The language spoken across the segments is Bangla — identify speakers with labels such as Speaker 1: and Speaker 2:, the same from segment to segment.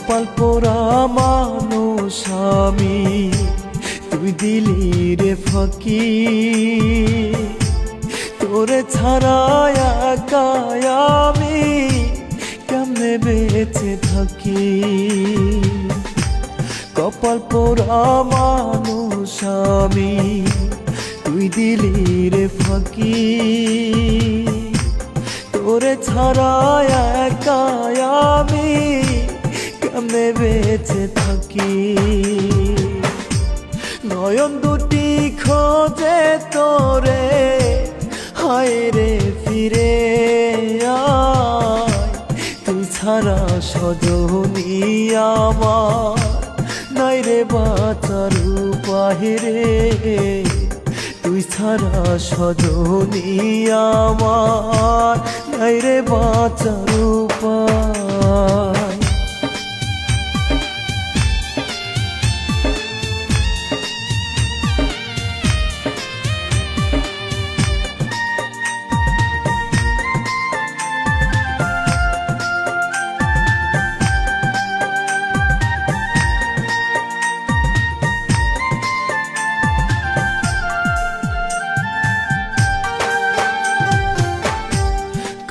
Speaker 1: কপাল পোড়া মানুষ আমি। তুই দিলি রে ফাঁকি তোরে ছাড়া একা আমি কেমনে বেঁচে থাকি? কপাল পোড়া মানুষ আমি, তুই দিলি রে ফাঁকি তোরে ছাড়া একা আমি কেমনে বেঁচে থাকি। নয়ন দুটি খোঁজে তোরে, হায় রে ফিরে তুই ছাড়া সজনী আমার, নাই রে বাঁচার বাহিরে তুই ছাড়া সজনী আমার, নাই রে বাঁচার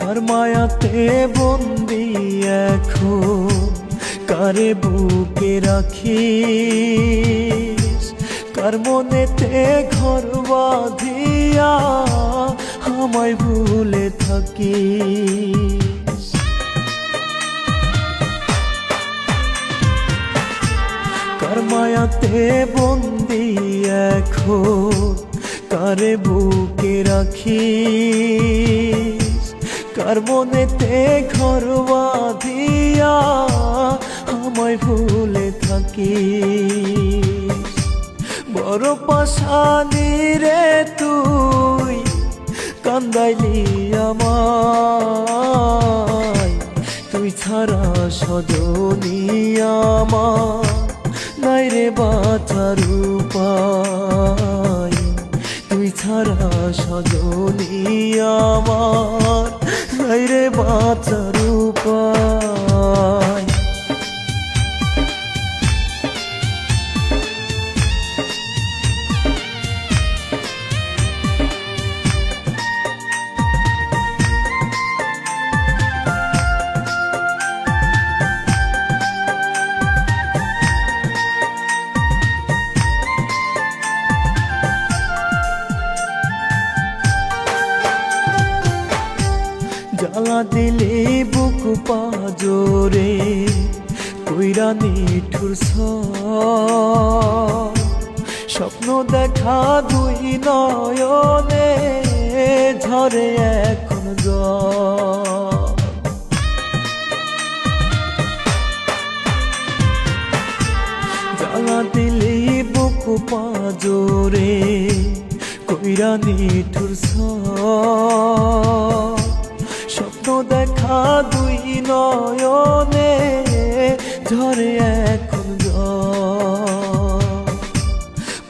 Speaker 1: কার মায়াতে বন্দি এখন কারে বুকে রাখি কার মনেতে ঘর বাঁধিয়া আমায় ভুলে থাকি কার মায়াতে বন্দি এখন কারে বুকে রাখি কার মনেতে ঘর বাঁধিয়া আমায় ভুলে থাকি বড় পাশানি রে তুই, কান্দাইলি আমায়। তুই ছাড়া সজনী আমার, নাই রে বাঁচার উপায়। ছাড়া সজনী আমার। রে বাঁচার উপায়। জ্বালা দিলে বুক পাজরে কইরা নিঠুর সব। স্বপ্ন দেখা দুই নয়নে ঝরে এখন জল জ্বালা দিলে বুক পাজরে কইরা নিঠুর স্বপ্ন দেখা দুই নয়নে ঝরে এখন।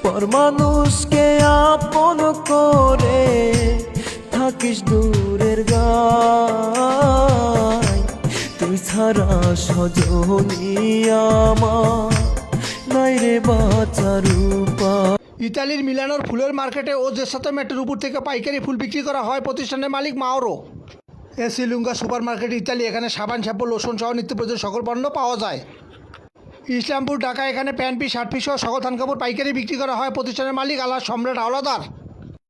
Speaker 1: পর মানুষকে আপন করে থাকিস দূরের গায়। তুই ছাড়া সজনী নাই রে বাঁচার
Speaker 2: ইতালির মিলানোর ফুলের মার্কেটে ও যে সাথে মেটের উপর থেকে পাইকারি ফুল বিক্রি করা হয় প্রতিষ্ঠানের মালিক Mauro. AC Lunga supermarket ইত্যাদি এখানে সাবান, শ্যাম্পু, লোশন সহ নিত্য প্রয়োজন সকল পণ্য পাওয়া যায়। ইসলামপুর, ঢাকা, এখানে প্যান্ট পিস শার্ট পিস সহ সকল থান কাপড় পাইকারি বিক্রি করা হয়। প্রতিষ্ঠানের মালিক আল্লাহ সম্রাট আওলাদার।